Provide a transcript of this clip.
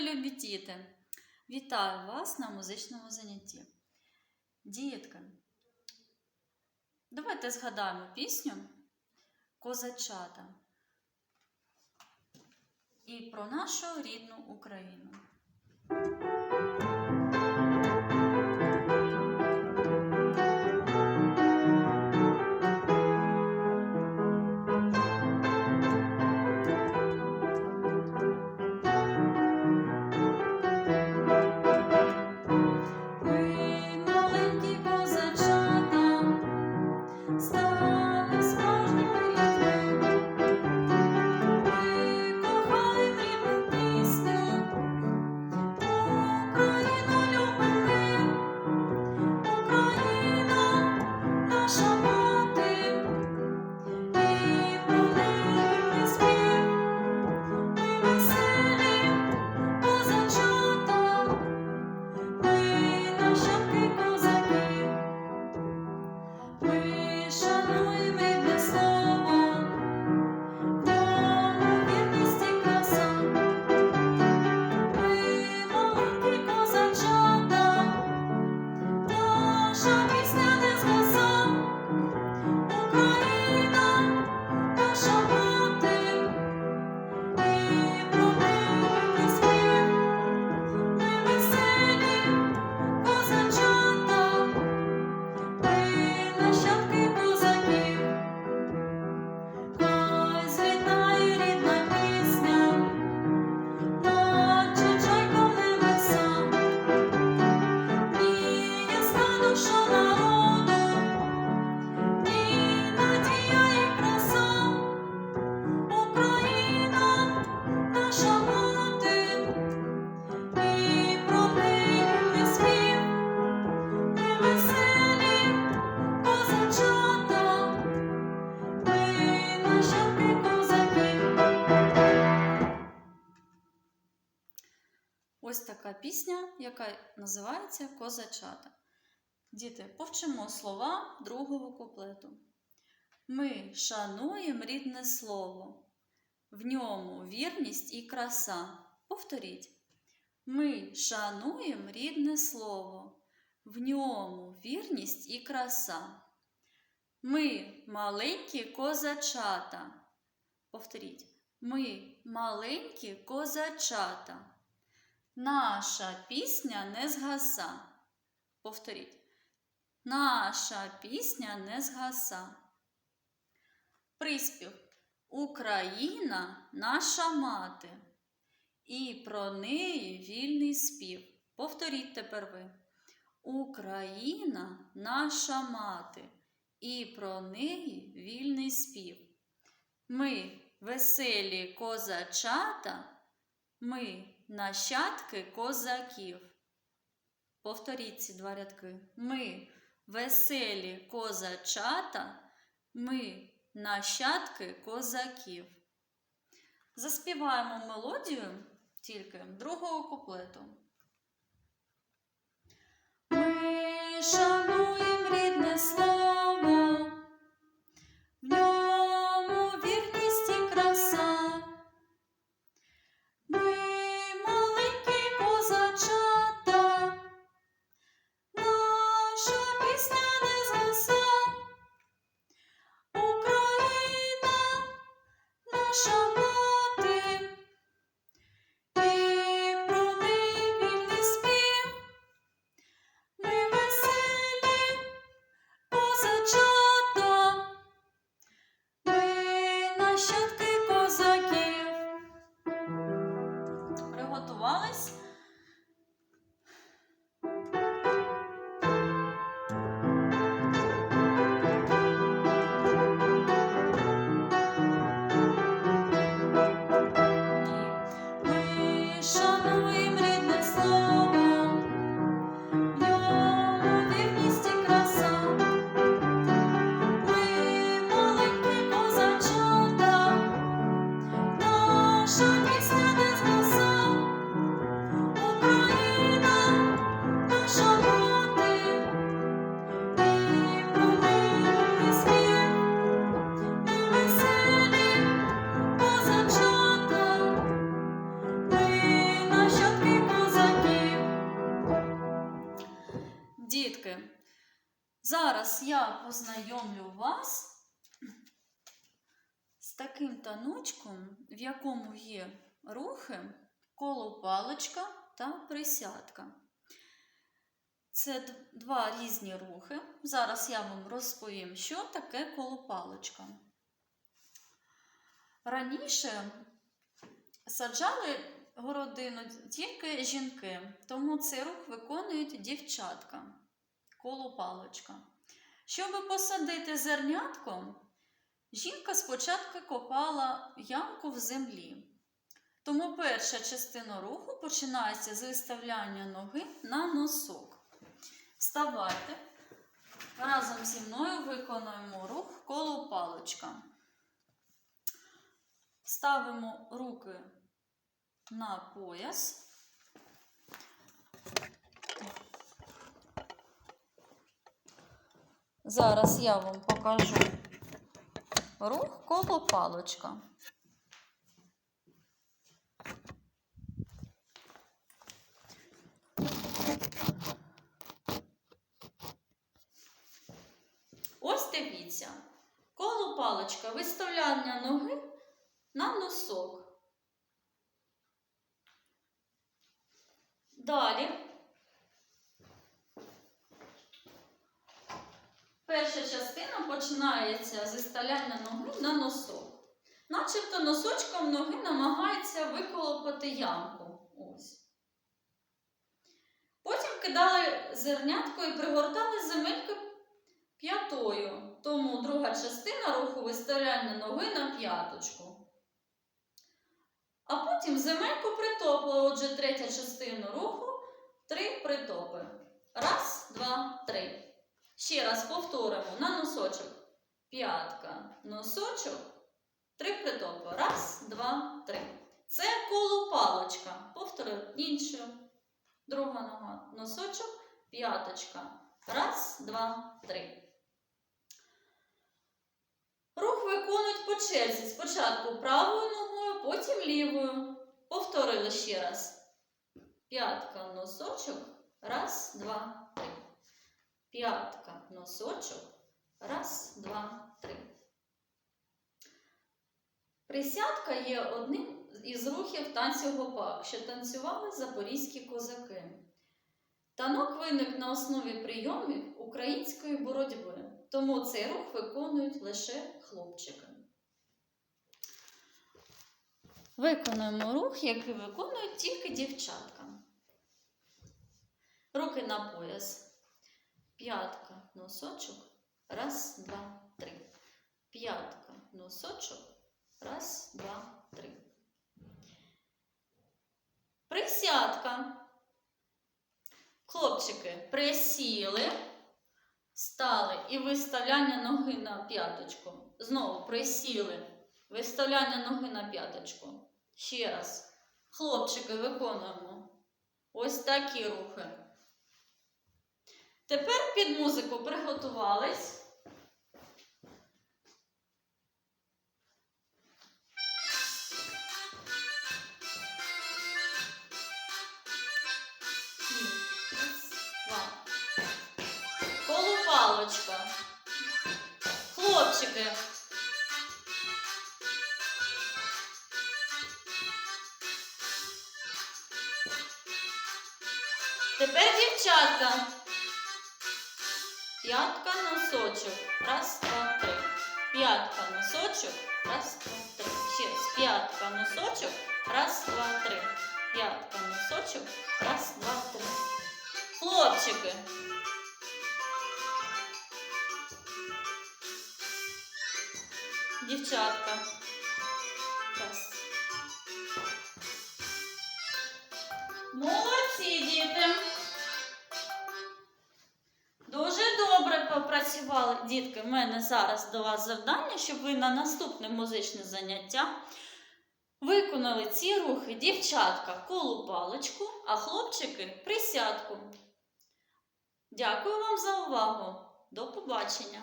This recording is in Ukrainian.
мої любі діти! Вітаю вас на музичному занятті. Дітки, давайте згадаємо пісню Козачата і про нашу рідну Україну. Така пісня, яка називається Козачата. Діти, повчимо слова другого куплету. Ми шануємо рідне слово, в ньому вірність і краса. Повторіть. Ми шануємо рідне слово, в ньому вірність і краса. Ми маленькі козачата. Повторіть. Ми маленькі козачата. Наша пісня не згаса. Повторіть. Наша пісня не згаса. Приспів. Україна наша мати. І про неї вільний спів. Повторіть тепер ви. Україна наша мати, і про неї вільний спів. Ми веселі козачата, ми нащадки козаків. Повторіть ці два рядки. Ми веселі козачата, ми нащадки козаків. Заспіваємо мелодію тільки другого куплету. Ми шануємо рідне слово, Зараз я познайомлю вас з таким таночком, в якому є рухи, коло паличка та присядка. Це два різні рухи. Зараз я вам розповім, що таке колопалочка. Раніше саджали городину тільки жінки, тому цей рух виконують дівчатка. Колопалочка. Щоб посадити зернятко, жінка спочатку копала ямку в землі. Тому перша частина руху починається з виставляння ноги на носок. Вставайте. Разом зі мною виконуємо рух коло паличка. Ставимо руки на пояс. Зараз я вам покажу рух коло паличка. Ось дивіться. Коло паличка виставляння ноги на носок. Далі. Перша частина починається з виставляння ноги на носок. Начебто носочком ноги намагається виколопати ямку. Ось. Потім кидали зернятко і пригортали земельки п'ятою. Тому друга частина руху виставляння ноги на п'яточку. А потім земельку притопли. Отже, третя частина руху три притопи. Раз, два, три. Ще раз повторимо на носочок. П'ятка, носочок, три притопи. Раз, два, три. Це колопалочка. Повторив іншу. Друга нога. Носочок, п'яточка. Раз, два, три. Рух виконують по черзі. Спочатку правою ногою, потім лівою. Повторили ще раз. П'ятка, носочок. Раз, два. П'ятка, носочок. Раз, два, три. Присядка є одним із рухів танцю гопак, що танцювали запорізькі козаки. Танок виник на основі прийомів української боротьби, тому цей рух виконують лише хлопчики. Виконуємо рух, який виконують тільки дівчатка. Руки на пояс. П'ятка, носочок. Раз, два, три. П'ятка, носочок. Раз, два, три. Присядка. Хлопчики присіли, стали і виставляння ноги на п'яточку. Знову присіли, виставляння ноги на п'яточку. Ще раз. Хлопчики виконуємо. Ось такі рухи. Тепер під музику приготувались. Колупалочка. Хлопчики. Тепер дівчатка. П'ятка носочок. Раз, два, три. П'ятка носочок. Раз, два, три. Ще. П'ятка носочок. Раз, два, три. П'ятка носочок. Раз, два, три. Хлопчики. Дівчатка. Добре дітки. В мене зараз до вас завдання, щоб ви на наступне музичне заняття виконали ці рухи дівчатка колу паличку, а хлопчики присядку. Дякую вам за увагу. До побачення!